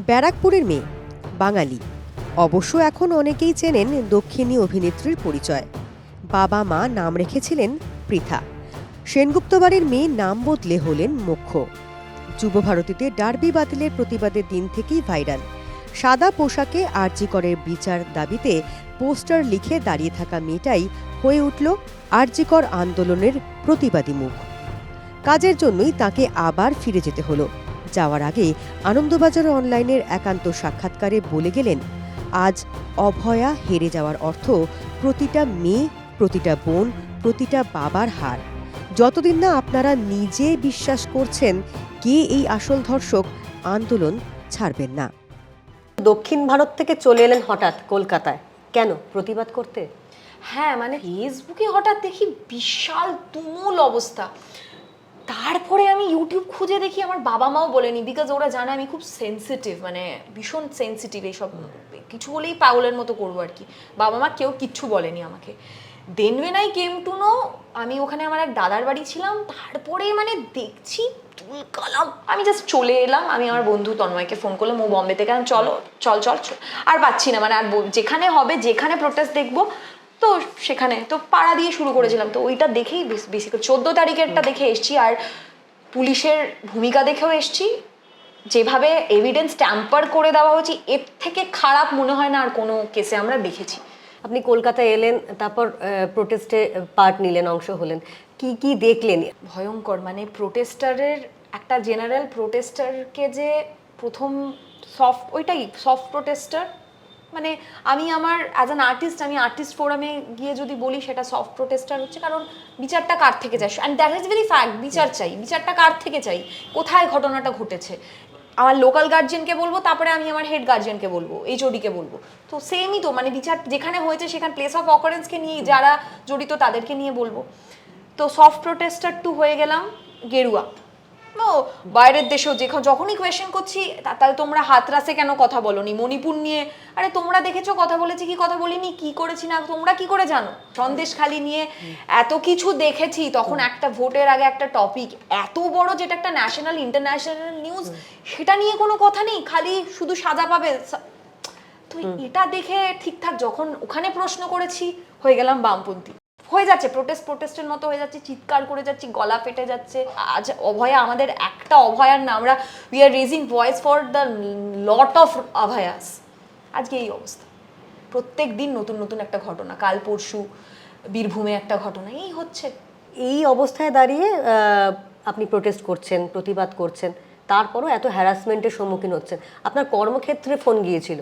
ব্যারাকপুরের মেয়ে, বাঙালি। অবশ্য এখন অনেকেই চেনেন দক্ষিণী অভিনেত্রীর পরিচয়। বাবা মা নাম রেখেছিলেন পৃথা। সেনগুপ্ত বাড়ির মেয়ে নাম বদলে হলেন মোক্ষ যুবভারতীতে ডার্বি বাতিলের প্রতিবাদের দিন থেকেই ভাইরাল। সাদা পোশাকে আরজিকরের বিচার দাবিতে পোস্টার লিখে দাঁড়িয়ে থাকা মেয়েটাই হয়ে উঠল আরজিকর আন্দোলনের প্রতিবাদী মুখ। কাজের জন্যই তাকে আবার ফিরে যেতে হলো। যাওয়ার আগে আনন্দবাজার অনলাইনের একান্ত সাক্ষাৎকারে বলে গেলেন আজ অভয়া হেরে যাওয়ার অর্থ প্রতিটা মেয়ে প্রতিটা বোন প্রতিটা বাবার হার। যতদিন না আপনারা নিজে বিশ্বাস করছেন কে এই আসল ধর্ষক আন্দোলন ছাড়বেন না। দক্ষিণ ভারত থেকে চলে এলেন হঠাৎ কলকাতায়। কেন? প্রতিবাদ করতে? হ্যাঁ মানে ফেসবুকে হঠাৎ দেখি বিশাল তুমুল অবস্থা। তারপরে আমি ইউটিউব খুঁজে দেখি আমার বাবা মাও বলেনি বিকজ ওরা জানে আমি খুব সেন্সিটিভ মানে ভীষণ সেন্সিটিভ এইসব কিছু হলেই পাগলের মতো করব আর কি। বাবা মা কেউ কিচ্ছু বলেনি আমাকে। Then when I came to know আমি ওখানে আমার এক দাদার বাড়ি ছিলাম তারপরে মানে দেখছি তুলকালাম আমি জাস্ট চলে এলাম আমি আমার বন্ধু তন্ময়কে ফোন করলাম ও বম্বে থেকে চলো চল চল। আর পাচ্ছি না মানে আর যেখানে হবে যেখানে প্রোটেস্ট দেখব তো সেখানে তো পাড়া দিয়ে শুরু করেছিলাম। তো ওইটা দেখেই বেশি করে চোদ্দ তারিখেরটা দেখে এসছি আর পুলিশের ভূমিকা দেখেও এসছি। যেভাবে এভিডেন্স ট্যাম্পার করে দেওয়া হচ্ছে এর থেকে খারাপ মনে হয় না আর কোনো কেসে আমরা দেখেছি। আপনি কলকাতায় এলেন তারপর প্রোটেস্টে পার্ট নিলেন অংশ হলেন। কি কি দেখলেন? ভয়ঙ্কর মানে প্রোটেস্টারের একটা জেনারেল প্রোটেস্টারকে যে প্রথম সফট ওইটাই সফট প্রোটেস্টার মানে আমি আমার অ্যাজ অ্যান আর্টিস্ট আমি আর্টিস্ট ফোরামে গিয়ে যদি বলি সেটা সফট প্রোটেস্টার হচ্ছে, কারণ বিচারটা কার থেকে চাই and that is very fact বিচার চাই, বিচারটা কার থেকে চাই? কোথায় ঘটনাটা ঘটেছে? আমার লোকাল গার্জিয়ানকে বলব, তারপরে আমি আমার হেড গার্জিয়ানকে বলব এইচওডিকে বলব। তো সেমই তো মানে বিচার যেখানে হয়েছে সেখানে প্লেস অফ অকারেন্সকে নিয়ে যারা জড়িত তাদেরকে নিয়ে বলব। তো সফট প্রোটেস্টার টু হয়ে গেলাম, গেরুয়া। বাইরের দেশেও যেখানে যখনই কোয়েশ্চেন করছি তাহলে তোমরা হাতরাসে কেন কথা বলনি? মণিপুর নিয়ে আরে তোমরা দেখেছ কথা বলেছি কি কথা বলিনি? কি করেছি না? তোমরা কি করে জানো? সন্দেশ খালি নিয়ে এত কিছু দেখেছি তখন একটা ভোটের আগে একটা টপিক এত বড় যেটা একটা ন্যাশনাল ইন্টারন্যাশনাল নিউজ সেটা নিয়ে কোনো কথা নেই খালি শুধু সাজা পাবে। তো এটা দেখে ঠিকঠাক যখন ওখানে প্রশ্ন করেছি হয়ে গেলাম বামপন্থী। হয়ে যাচ্ছে প্রোটেস্ট প্রোটেস্টের মতো হয়ে যাচ্ছে চিৎকার করে যাচ্ছি গলা ফেটে যাচ্ছে। আজ অভয়া আমাদের একটা অভয়ার না আমরা we are raising voice for the lot of Abhayas. আজকে এই অবস্থা। প্রত্যেক দিন নতুন নতুন একটা ঘটনা কাল পরশু বীরভূমে একটা ঘটনা এই হচ্ছে। এই অবস্থায় দাঁড়িয়ে আপনি প্রোটেস্ট করছেন প্রতিবাদ করছেন তারপরও এত হ্যারাসমেন্টের সম্মুখীন হচ্ছেন। আপনার কর্মক্ষেত্রে ফোন গিয়েছিল?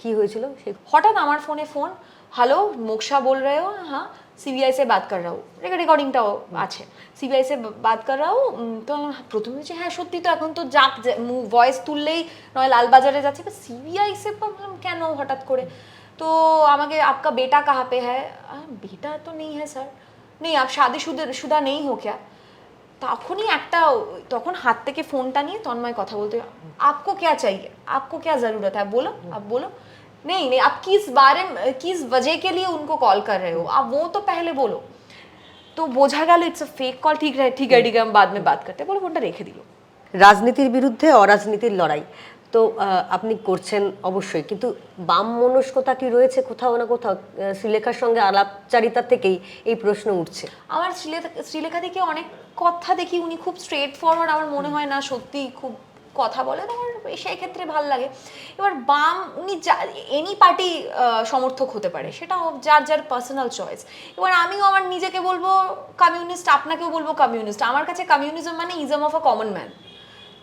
কি হয়েছিল? হঠাৎ আমার ফোনে ফোন হ্যালো মোকসা বল রে হ্যাঁ सीबीआई से बात कर रहा हूँ রেকর্ডিংটাও আছে সিবিআই সে বাদ কর রাও তো আমার প্রথমে বলছি হ্যাঁ সত্যি তো এখন তো যাক ভয়েস তুললেই নয় লালবাজারে যাচ্ছে সিবিআই সে ভাবলাম কেন হঠাৎ করে তো আমাকে आपका बेटा कहाँ पे है আহ, বেটা তো নেই হ্যাঁ স্যার নেই আপ শাদি শুদা শুদা নেই হো क्या তখনই একটা তখন হাত থেকে ফোনটা নিয়ে তন্ময় কথা বলতে आपको क्या चाहिए आपको क्या जरूरत है बोलो आप बोलो नहीं नहीं आप किस बारे में किस वजह के लिए उनको कॉल कर रहे हो आप वो तो पहले बोलो तो বোঝা গেল ইটস আ ফেক কল ঠিক है ठीक है ठीक है हम बाद में बात करते हैं বলে ফোনটা রেখে দিল রাজনীতির বিরুদ্ধে অরাজনীতির লড়াই তো আহ, আপনি করছেন অবশ্যই কিন্তু বাম মনস্কতা কি রয়েছে কোথাও না কোথাও আহ, শ্রীলেখার সঙ্গে আলাপচারিতা থেকেই এই প্রশ্ন উঠছে আমার শ্রীলেখা শ্রীলেখা থেকে অনেক কথা দেখি উনি খুব স্ট্রেট ফরওয়ার্ড আমার মনে হয় না সত্যি খুব কথা বলে তো আমার সেই ক্ষেত্রে ভালো লাগে। এবার বাম, উনি এনি পার্টি সমর্থক হতে পারে সেটা যার যার পার্সোনাল চয়েস এবার আমিও আমার নিজেকে বলব কমিউনিস্ট আপনাকেও বলব কমিউনিস্ট আমার কাছে কমিউনিজম মানে ism of a common man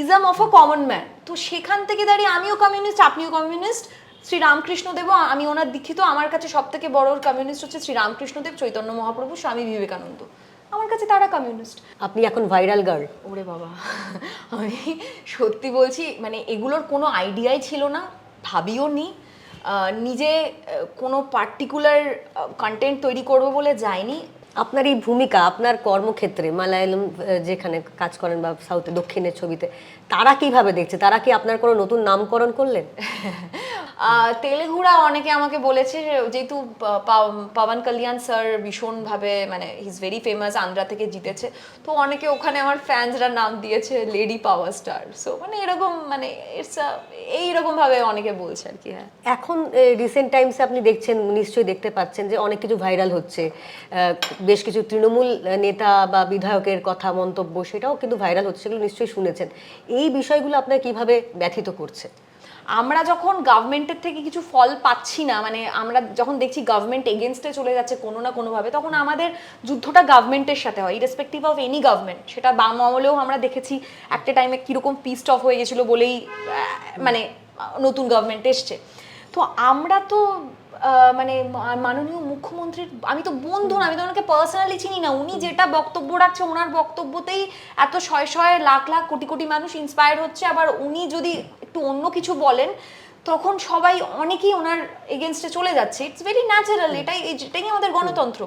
ism of a common man তো সেখান থেকে দাঁড়িয়ে আমিও কমিউনিস্ট আপনিও কমিউনিস্ট শ্রী রামকৃষ্ণদেব আমি ওনার দীক্ষিত। আমার কাছে সব থেকে বড় কমিউনিস্ট হচ্ছে শ্রী রামকৃষ্ণদেব, চৈতন্য মহাপ্রভু, স্বামী বিবেকানন্দ। আমার কাছে তারা কমিউনিস্ট আপনি এখন ভাইরাল গার্ল ওরে বাবা। আমি সত্যি বলছি মানে এগুলোর কোনো আইডিয়াই ছিল না ভাবিও নি। নিজে কোনো পার্টিকুলার কন্টেন্ট তৈরি করব বলে যায়নি আপনার এই ভূমিকা আপনার কর্মক্ষেত্রে মালায়ালম যেখানে কাজ করেন বা সাউথে দক্ষিণের ছবিতে তারা কীভাবে দেখছে? তারা কি আপনার কোনো নতুন নামকরণ করলেন? তেলেগুড়া অনেকে আমাকে বলেছে যেহেতু পাবন কল্যাণ স্যার ভীষণভাবে মানে ইজ ভেরি ফেমাস আন্ধ্রা থেকে জিতেছে। তো অনেকে ওখানে আমার ফ্যান্সরা নাম দিয়েছে লেডি পাওয়ার স্টার সো মানে এরকম মানে ইটস এইরকম ভাবে অনেকে বলছে আর কি হ্যাঁ। এখন রিসেন্ট টাইমসে আপনি দেখছেন নিশ্চয়ই দেখতে পাচ্ছেন যে অনেক কিছু ভাইরাল হচ্ছে। বেশ কিছু তৃণমূল নেতা বা বিধায়কের কথা, মন্তব্য, সেটাও কিন্তু ভাইরাল হচ্ছে, সেগুলো নিশ্চয়ই শুনেছেন। এই বিষয়গুলো আপনার কীভাবে ব্যথিত করছে আমরা যখন গভর্নমেন্টের থেকে কিছু ফল পাচ্ছি না মানে আমরা যখন দেখছি গভর্নমেন্ট এগেনস্টে চলে যাচ্ছে কোনো না কোনোভাবে, তখন আমাদের যুদ্ধটা গভর্নমেন্টের সাথে হয় ইরেসপেক্টিভ অফ এনি গভর্নমেন্ট সেটা বাম আমলেও আমরা দেখেছি, একটা টাইমে কীরকম পিস্ট অফ হয়ে গেছিল বলেই মানে নতুন গভর্নমেন্ট এসছে। তো আমরা তো মানে মাননীয় মুখ্যমন্ত্রীর আমি তো বন্ধু না আমি তো ওনাকে পার্সোনালি চিনি না। উনি যেটা বক্তব্য রাখছে ওনার বক্তব্যতেই এত শয়ে শয়ে লাখ লাখ কোটি কোটি মানুষ ইন্সপায়ার হচ্ছে। আবার উনি যদি একটু অন্য কিছু বলেন তখন সবাই অনেকেই ওনার এগেনস্টে চলে যাচ্ছে। ইটস ভেরি ন্যাচারাল এটাই এটাই আমাদের গণতন্ত্র।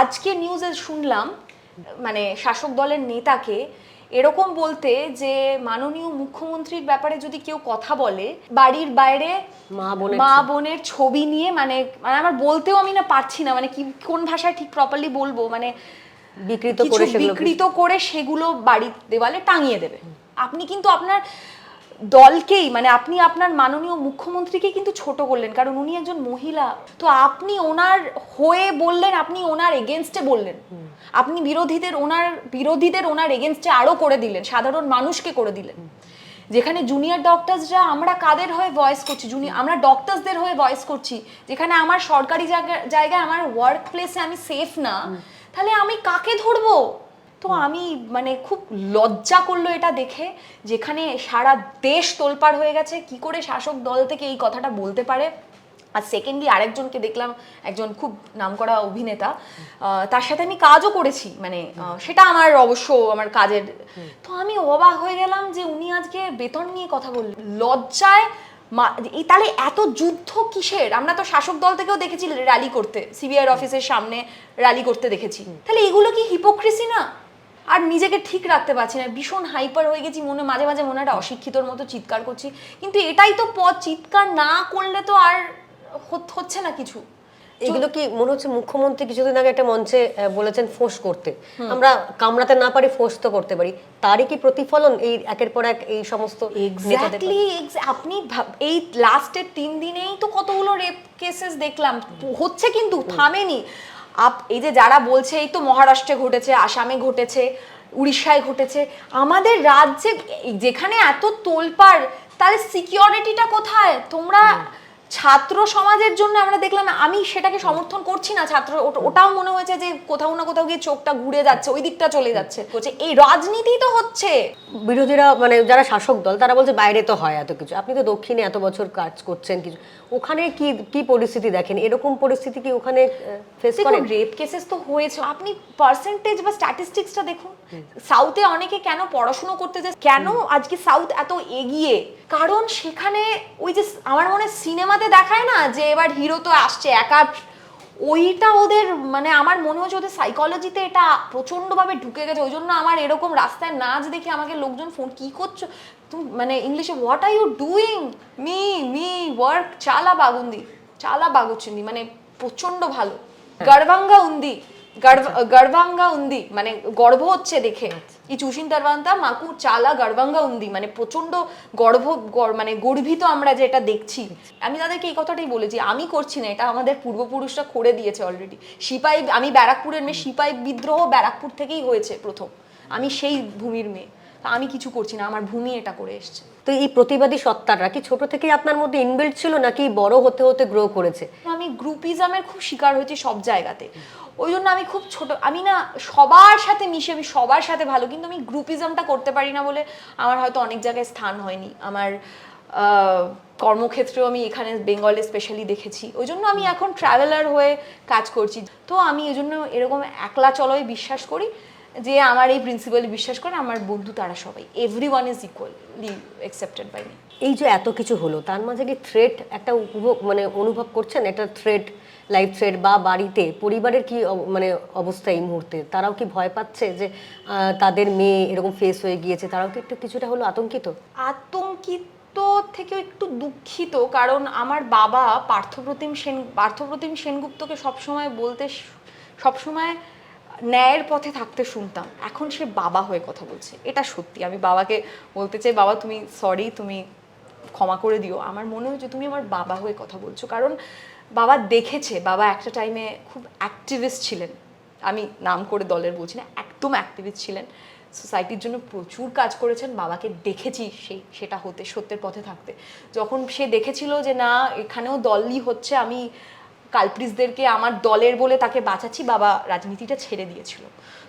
আজকে নিউজে শুনলাম মানে শাসক দলের নেতাকে এরকম বলতে যে মাননীয় মুখ্যমন্ত্রীর ব্যাপারে যদি কেউ কথা বলে বাড়ির বাইরে মা বোনের ছবি। নিয়ে মানে মানে আমার বলতেও আমি না পারছি না মানে কি কোন ভাষায় ঠিক প্রপারলি বলব? মানে বিকৃত করে বিকৃত করে সেগুলো বাড়ির দেওয়ালে টাঙিয়ে দেবে। আপনি কিন্তু আপনার দলকেই মানে আপনি আপনার মাননীয় মুখ্যমন্ত্রীকে কিন্তু ছোট করলেন, কারণ উনি একজন মহিলা। তো আপনি ওনার হয়ে বললেন, আপনি ওনার এগেনস্টে বললেন। আপনি বিরোধীদের ওনার বিরোধীদের ওনার এগেনস্টে আরও করে দিলেন, সাধারণ মানুষকে করে দিলেন। যেখানে জুনিয়র ডক্টরসরা আমরা কাদের হয়ে ভয়েস করছি? জুনিয়র আমরা ডক্টরসদের হয়ে ভয়েস করছি। যেখানে আমার সরকারি জায়গা- জায়গায় আমার ওয়ার্ক প্লেসে আমি সেফ না। তাহলে আমি কাকে ধরবো? তো আমি মানে খুব লজ্জা করল এটা দেখে যেখানে সারা দেশ তোলপাড় হয়ে গেছে কি করে শাসক দল থেকে এই কথাটা বলতে পারে? আর সেকেন্ডলি আরেকজনকে দেখলাম একজন খুব নামকরা অভিনেতা তার সাথে আমি কাজও করেছি মানে সেটা আমার অবশ্য আমার কাজের। তো আমি অবাক হয়ে গেলাম যে উনি আজকে বেতন নিয়ে কথা বললেন। লজ্জায় এই তাহলে এত যুদ্ধ কিসের? আমরা তো শাসক দল থেকেও দেখেছি র্যালি করতে সিবিআই অফিসের সামনে র্যালি করতে দেখেছি। তাহলে এগুলো কি হিপোক্রেসি না? আর নিজেকে ঠিক রাখতে পারছি না। ভীষণ হাইপার হয়ে গেছি মনে মাঝে মাঝে মনে একটা অশিক্ষিতর মতো চিৎকার করছি। কিন্তু এটাই তো পথ চিৎকার না করলে তো আর হচ্ছে না কিছু। এগুলো কি মনে হচ্ছে মুখ্যমন্ত্রী কিছুদিন আগে একটা মঞ্চে বলেছেন ফোঁস করতে। আমরা কামড়াতে না পারি ফোঁস তো করতে পারি। তারই কি প্রতিফলন এই একের পর এক এই সমস্ত এক্স্যাক্টলি আপনি এই লাস্টের তিন দিনেই তো কতগুলো রেপ কেসেস দেখলাম। হচ্ছে কিন্তু থামেনি। আপ এই যে যারা বলছে এই তো মহারাষ্ট্রে ঘটেছে আসামে ঘটেছে উড়িষ্যায় ঘটেছে আমাদের রাজ্যে যেখানে এত তোলপাড় তাহলে সিকিউরিটিটা কোথায়? তোমরা ছাত্র সমাজের জন্য আমরা দেখলাম আমি সেটাকে সমর্থন করছি না ছাত্র ওটা- ওটাও মনে হয়েছে যে কোথাও না কোথাও গিয়ে চোখটা ঘুরে যাচ্ছে ওই দিকটা চলে যাচ্ছে। বলছে এই রাজনীতি তো হচ্ছে। বিরোধীরা মানে যারা শাসক দল তারা বলছে বাইরে তো হয় এত কিছু। আপনি তো দক্ষিণে এত বছর কাজ করছেন কিছু ওখানে কি কি পরিস্থিতি দেখেন? এরকম পরিস্থিতি কি ওখানে ফেস করেন? রেপ কেসেস তো হয়েছে। আপনি পার্সেন্টেজ বা স্ট্যাটিস্টিক্সটা দেখুন। সাউথে অনেকে কেন পড়াশুনো করতে যায়? কেন আজকে সাউথ এত এগিয়ে? কারণ সেখানে ওই যে আমার মনে হয় সিনেমাতে দেখায় না যে এবার হিরো তো আসছে একা ওইটা ওদের মানে আমার মনে হচ্ছে ওদের সাইকোলজিতে এটা প্রচণ্ডভাবে ঢুকে গেছে। ওই জন্য আমার এরকম রাস্তায় নাচ দেখে আমাকে লোকজন ফোন কি করছ? তুমি মানে ইংলিশে what are you doing me me work চালা বাগুন্দি চালা বাগুচুন্দি মানে প্রচণ্ড ভালো। গর্বাঙ্গা উন্দি গর্ভ- গর্ভাঙ্গা উন্দি মানে গর্ভ হচ্ছে দেখে। এই চুষিন তারবান্তা মাকু চালা গর্ভাঙ্গা উন্দি মানে প্রচণ্ড গর্ভ গর- মানে গর্বিত আমরা যেটা দেখছি। আমি তাদেরকে এই কথাটাই বলেছি আমি করছি না এটা আমাদের পূর্বপুরুষরা করে দিয়েছে অলরেডি সিপাই আমি ব্যারাকপুরের মেয়ে সিপাই বিদ্রোহ ব্যারাকপুর থেকেই হয়েছে প্রথম। আমি সেই ভূমির মেয়ে। তা আমি কিছু করছি না আমার ভূমি এটা করে এসছে। তো এই প্রতিবাদী সত্তাটা কি ছোট থেকেই আপনার মধ্যে ইনবিল্ট ছিল নাকি বড় হতে হতে গ্রো করেছে? আমি গ্রুপিজমের খুব শিকার হয়েছি সব জায়গাতে। ওই জন্য আমি খুব ছোট, আমি না সবার সাথে মিশে, আমি সবার সাথে ভালো, কিন্তু আমি গ্রুপিজমটা করতে পারি না বলে আমার হয়তো অনেক জায়গায় স্থান হয়নি। আমার কর্মক্ষেত্রেও আমি এখানে বেঙ্গলে স্পেশালি দেখেছি। ওই জন্য আমি এখন ট্রাভেলার হয়ে কাজ করছি। তো আমি এই জন্য এরকম একলা চলোয় বিশ্বাস করি। যে আমার এই প্রিন্সিপালে বিশ্বাস করে আমার বন্ধু তারা সবাই। Everyone is equally accepted by me এই যে এত কিছু হলো তার মাঝে কি থ্রেট একটা উপভোগ মানে অনুভব করছেন? একটা থ্রেট লাইফ থ্রেট বা বাড়িতে পরিবারের কি মানে অবস্থা এই মুহূর্তে? তারাও কি ভয় পাচ্ছে যে তাদের মেয়ে এরকম ফেস হয়ে গিয়েছে? তারাও কি একটু কিছুটা হলো আতঙ্কিত? আতঙ্কিত থেকেও একটু দুঃখিত কারণ আমার বাবা পার্থপ্রতিম সেন পার্থপ্রতিম সেনগুপ্তকে সবসময় বলতে সবসময় ন্যায়ের পথে থাকতে শুনতাম। এখন সে বাবা হয়ে কথা বলছে। এটা সত্যি। আমি বাবাকে বলতে চাই, বাবা তুমি সরি তুমি ক্ষমা করে দিও। আমার মনে হচ্ছে তুমি আমার বাবা হয়ে কথা বলছো। কারণ বাবা দেখেছে, বাবা একটা টাইমে খুব অ্যাক্টিভিস্ট ছিলেন। আমি নাম করে দলের বলছি না, একদম অ্যাক্টিভিস্ট ছিলেন। সোসাইটির জন্য প্রচুর কাজ করেছেন। বাবাকে দেখেছি সেই সেটা হতে, সত্যের পথে থাকতে। যখন সে দেখেছিল যে না, এখানেও দলই হচ্ছে, আমি কালপ্রিসদেরকে আমার দলের বলে তাকে বাঁচাচ্ছি, বাবা রাজনীতিটা ছেড়ে দিয়েছিল।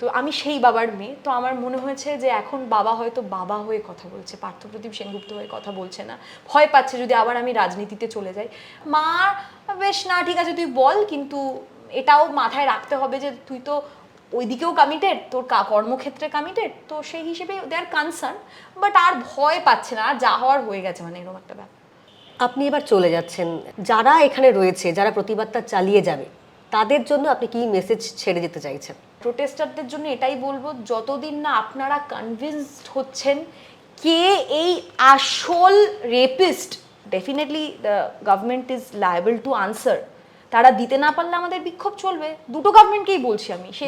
তো আমি সেই বাবার মেয়ে। তো আমার মনে হয়েছে যে এখন বাবা হয়তো বাবা হয়ে কথা বলছে, পার্থপ্রদীপ সেনগুপ্ত হয়ে কথা বলছে না। ভয় পাচ্ছে যদি আবার আমি রাজনীতিতে চলে যাই। মা, বেশ না, ঠিক আছে, তুই বল, কিন্তু এটাও মাথায় রাখতে হবে যে তুই তো ওইদিকেও কমিটেড তোর কর্মক্ষেত্রে কমিটেড তো সেই হিসেবে দে আর কনসার্ন বাট আর ভয় পাচ্ছে না, আর যা হওয়ার হয়ে গেছে মানে এরকম একটা ব্যাপার। আপনি এবার চলে যাচ্ছেন। যারা এখানে রয়েছে, যারা প্রতিবাদটা চালিয়ে যাবে, তাদের জন্য আপনি কি মেসেজ ছেড়ে যেতে চাইছেন? প্রোটেস্টারদের জন্য এটাই বলব, যতদিন না আপনারা কনভিন্সড হচ্ছেন কে এই আসল rapist definitely the government is liable to answer তারা দিতে না পারলে আমাদের বিক্ষোভ চলবে। দুটো গভর্নমেন্টকেই বলছি আমি। সে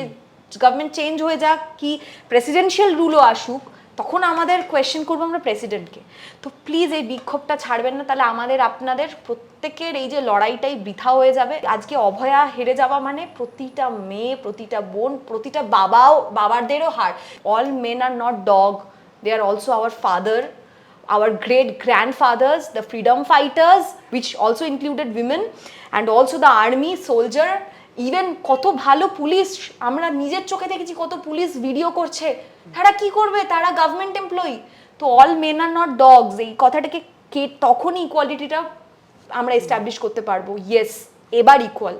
গভর্নমেন্ট চেঞ্জ হয়ে যাক, কি প্রেসিডেন্সিয়াল রুলও আসুক তখন আমাদের কোয়েশ্চেন করব আমরা প্রেসিডেন্টকে তো প্লিজ এই বিক্ষোভটা ছাড়বেন না তাহলে আমাদের আপনাদের প্রত্যেকের এই যে লড়াইটাই বৃথা হয়ে যাবে। আজকে অভয়া হেরে যাওয়া মানে প্রতিটা মেয়ে প্রতিটা বোন প্রতিটা বাবাও বাবারদেরও হার। All men are not dog they are also our father our great grandfathers, the freedom fighters, which also included women, and also the army, soldier, even কত ভালো পুলিশ আমরা নিজের চোখে দেখেছি কত পুলিশ ভিডিও করছে। তারা কি করবে? তারা গভর্নমেন্ট এমপ্লয়ি তো all men are not dogs এই কথাটাকে কে তখনই ইকুয়ালিটিটা আমরা এস্টাবলিশ করতে পারব। ইয়েস এবার ইকুয়াল